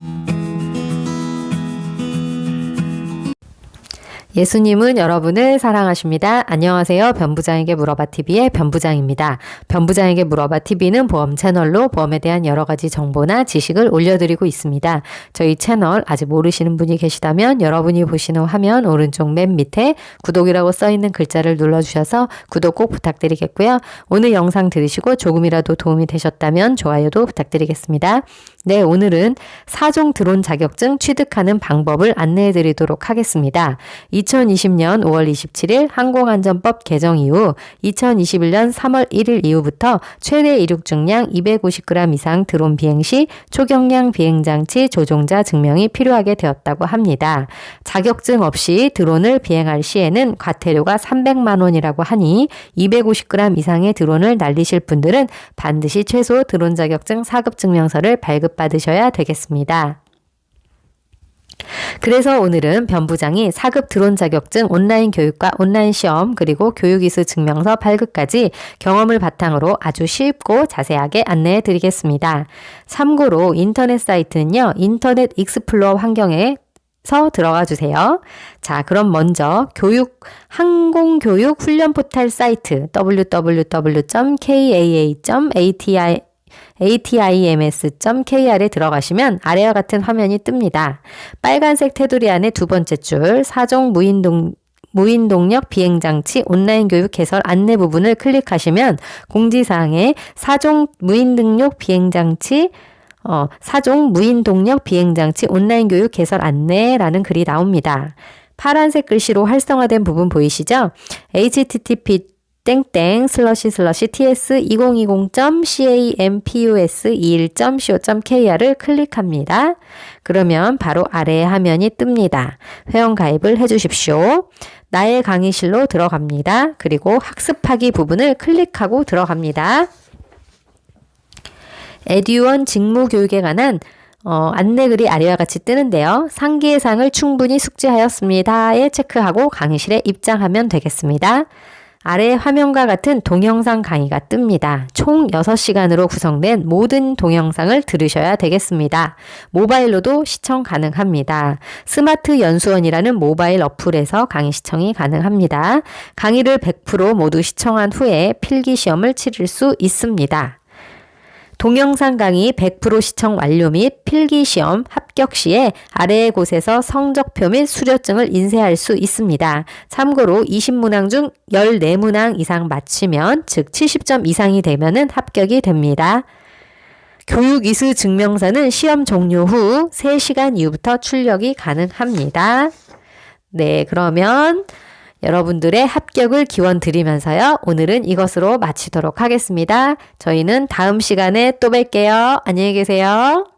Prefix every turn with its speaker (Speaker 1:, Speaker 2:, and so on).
Speaker 1: Mm-hmm. 예수님은 여러분을 사랑하십니다. 안녕하세요. 변부장에게 물어봐 TV의 변부장입니다. 변부장에게 물어봐 TV는 보험 채널로 보험에 대한 여러 가지 정보나 지식을 올려드리고 있습니다. 저희 채널 아직 모르시는 분이 계시다면 여러분이 보시는 화면 오른쪽 맨 밑에 구독이라고 써 있는 글자를 눌러주셔서 구독 꼭 부탁드리겠고요. 오늘 영상 들으시고 조금이라도 도움이 되셨다면 좋아요도 부탁드리겠습니다. 네, 오늘은 사종 드론 자격증 취득하는 방법을 안내해 드리도록 하겠습니다. 2020년 5월 27일 항공안전법 개정 이후 2021년 3월 1일 이후부터 최대 이륙 중량 250g 이상 드론 비행 시 초경량 비행장치 조종자 증명이 필요하게 되었다고 합니다. 자격증 없이 드론을 비행할 시에는 과태료가 300만 원이라고 하니 250g 이상의 드론을 날리실 분들은 반드시 최소 드론 자격증 사급 증명서를 발급받으셔야 되겠습니다. 그래서 오늘은 변부장이 4급 드론 자격증 온라인 교육과 온라인 시험 그리고 교육이수 증명서 발급까지 경험을 바탕으로 아주 쉽고 자세하게 안내해 드리겠습니다. 참고로 인터넷 사이트는요. 인터넷 익스플로어 환경에 서 들어가 주세요. 자, 그럼 먼저 교육 항공교육 훈련 포털 사이트 www.kaa.ati atims.kr에 들어가시면 아래와 같은 화면이 뜹니다. 빨간색 테두리 안에 두 번째 줄 사종 무인동 무인 동력 비행장치 온라인 교육 개설 안내 부분을 클릭하시면 공지사항에 사종 무인등록 비행장치 어, 사종 무인 동력 비행장치 온라인 교육 개설 안내라는 글이 나옵니다. 파란색 글씨로 활성화된 부분 보이시죠? http 땡땡 슬러시 슬러시 ts 2020.campus21.co.kr을 클릭합니다. 그러면 바로 아래 화면이 뜹니다. 회원 가입을 해주십시오. 나의 강의실로 들어갑니다. 그리고 학습하기 부분을 클릭하고 들어갑니다. 에듀원 직무 교육에 관한 어, 안내글이 아래와 같이 뜨는데요. 상기예상을 충분히 숙지하였습니다에 체크하고 강의실에 입장하면 되겠습니다. 아래 화면과 같은 동영상 강의가 뜹니다. 총 6시간으로 구성된 모든 동영상을 들으셔야 되겠습니다. 모바일로도 시청 가능합니다. 스마트 연수원이라는 모바일 어플에서 강의 시청이 가능합니다. 강의를 100% 모두 시청한 후에 필기 시험을 치를 수 있습니다. 동영상 강의 100% 시청 완료 및 필기 시험 합 격 시에 아래의 곳에서 성적표 및 수료증을 인쇄할 수 있습니다. 참고로 20문항 중 14문항 이상 마치면 즉 70점 이상이 되면 합격이 됩니다. 교육 이수 증명서는 시험 종료 후 3시간 이후부터 출력이 가능합니다. 네, 그러면 여러분들의 합격을 기원 드리면서요. 오늘은 이것으로 마치도록 하겠습니다. 저희는 다음 시간에 또 뵐게요. 안녕히 계세요.